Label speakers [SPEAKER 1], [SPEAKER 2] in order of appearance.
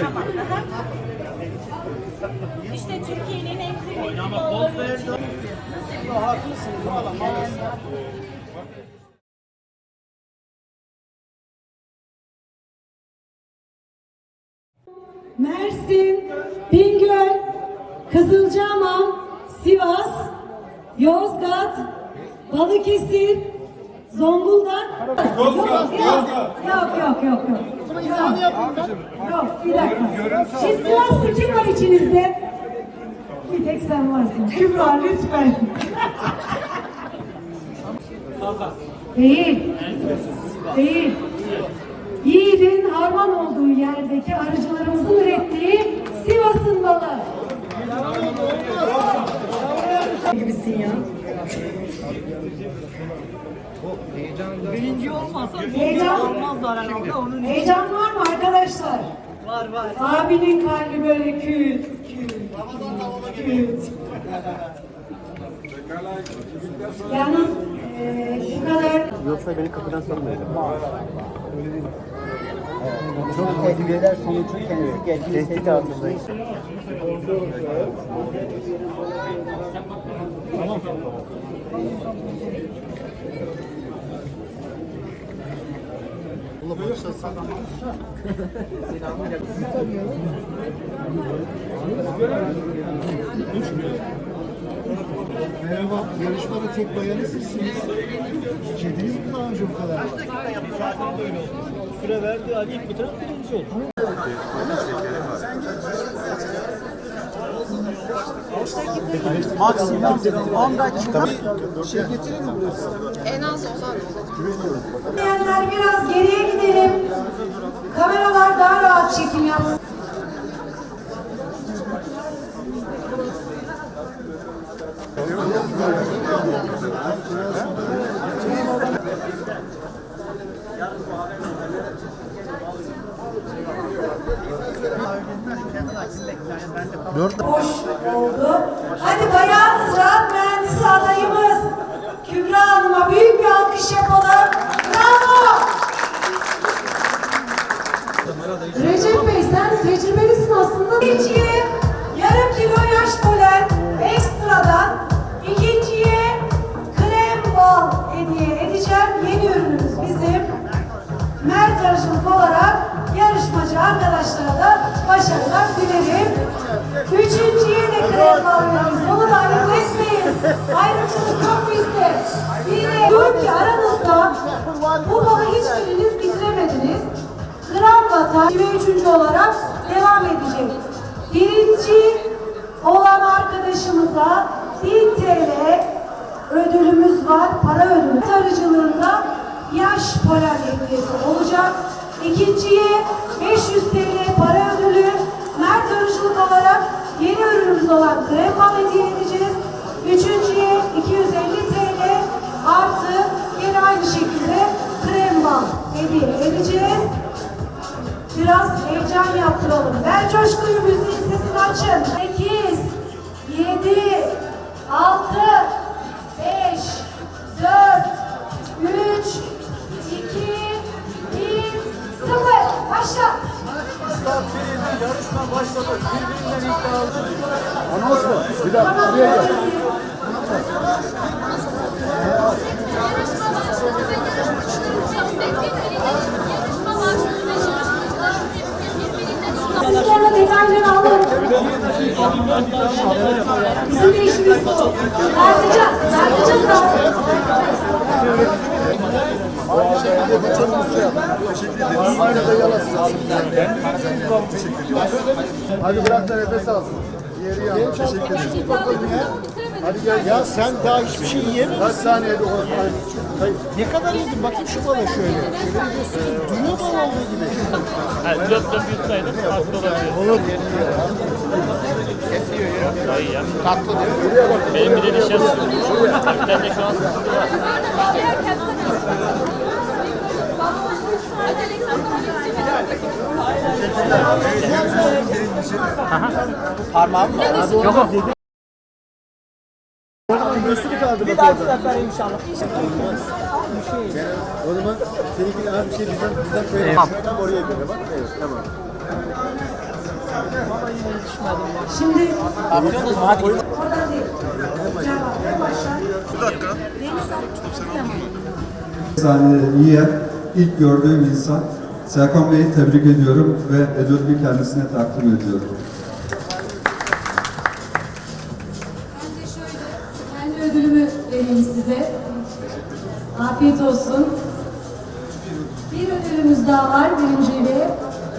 [SPEAKER 1] Tamam. İşte Türkiye'nin en kıymetli bağları için.
[SPEAKER 2] Mersin, Bingöl, Kızılcahamam, Sivas, Yozgat, Balıkesir, Zonguldak. Yozgat, Yok yok yok yok. Yok, yok bir dakika. Şimdi Sivaslı kim var içinizde? Bir tek sen varsın. Kübra lütfen. Değil. Değil. Yiğidin harman olduğu yerdeki arıcılarımızın ürettiği Sivas'ın balı. gibisin ya.
[SPEAKER 3] Birinci olmasa
[SPEAKER 2] Heyecan,
[SPEAKER 3] olmazlar herhalde onun
[SPEAKER 2] heyecan var mı arkadaşlar?
[SPEAKER 3] var var.
[SPEAKER 2] Abinin kalbi böyle küt, küt, küt. Yalnız eee bu kadar
[SPEAKER 4] Yoksa beni kapıdan sormayacak. Çok tecrübeler sonucu kendisi geldiği tehdit altındayız.
[SPEAKER 5] Merhaba, yarışmada tek bayanı sizsiniz. Hiç yediniz mi daha önce bu kadar?
[SPEAKER 3] Süre verdi Ali ilk bitiren birincisi oldu.
[SPEAKER 4] Maksimum 10 dakika.
[SPEAKER 5] Şey getirir mi burası?
[SPEAKER 2] Dinleyenler biraz geriye gidelim. Kameralar daha rahat çekim yapsın. Boş oldu. Hadi bayan ziraat mühendisi adayımız Kübra Hanım'a büyük bir alkış yapalım. Bravo! Recep Bey sen tecrübelisin aslında. İkinciye yarım kilo yaş polen ekstradan ikinciye krem bal hediye edeceğim. Yeni ürünümüz bizim. Mert aracılık olarak yarışmacı arkadaşlara da başarılar dilerim. Üçüncüye de krem bal veriyoruz. Onu da ayırt etmeyin. Ayrımcılık yok bizde. Bir diyor ki aranızda bu balı hiçbiriniz bitiremediniz. Gramla takip ve üçüncü olarak devam edecek. Birinci olan arkadaşımıza 1000 TL ödülümüz var, para ödülü. Tarıcılığında yaş polen hediyesi olacak. İkinciye 500 TL para ödülü, Mert Arıcılık olarak yeni ürünümüz olan krema hediye edeceğiz. Üçüncüye 250 TL artı yine aynı şekilde krema hediye edeceğiz. Biraz heyecan yaptıralım. Ver coşkuyu müziğin sesini açın. 8, 7, 6, 5, 4, 3,
[SPEAKER 5] Start verildi, yarışma başladı. Birbirinden iddialı.
[SPEAKER 4] Anons mu? Bir dakika. Buraya gel.
[SPEAKER 2] Sizlerle detayları alın. Bizim de işimiz bu. Tartacağız. Tartacağız
[SPEAKER 5] Hadi bırak da nefes alsın. Diğeri yan. Teşekkür ederim. Hadi gel. Ya sen daha hiçbir şey yiyemedin. Kaç saniyede o Ne kadar yedin? Bakayım şu bala şöyle. Şöyle diyorsun. Duyuyor bal olduğu gibi.
[SPEAKER 6] Yani dört dört yutsaydım farklı olabilir.
[SPEAKER 5] Olur.
[SPEAKER 6] Daha iyi ya. Tatlı diyor. Benim bir de nişasta. Bir tane de şu an
[SPEAKER 5] Nasıl kaldı
[SPEAKER 3] Bir dahaki sefer inşallah.
[SPEAKER 5] O zaman seninki az bir şey bizden bizden.
[SPEAKER 6] Tamam.
[SPEAKER 5] Oraya göre bak. Evet tamam.
[SPEAKER 2] Şimdi
[SPEAKER 3] Bakıyorsunuz mu? Hadi gidelim.
[SPEAKER 2] oradan değil. Cevap en baştan.
[SPEAKER 7] Saniye yiyen ilk gördüğüm insan Serkan Bey'i tebrik ediyorum ve ödülümü kendisine takdim ediyorum.
[SPEAKER 2] Ben de şöyle kendi ödülümü vereyim size. Afiyet olsun. Bir ödülümüz daha var birinci üye.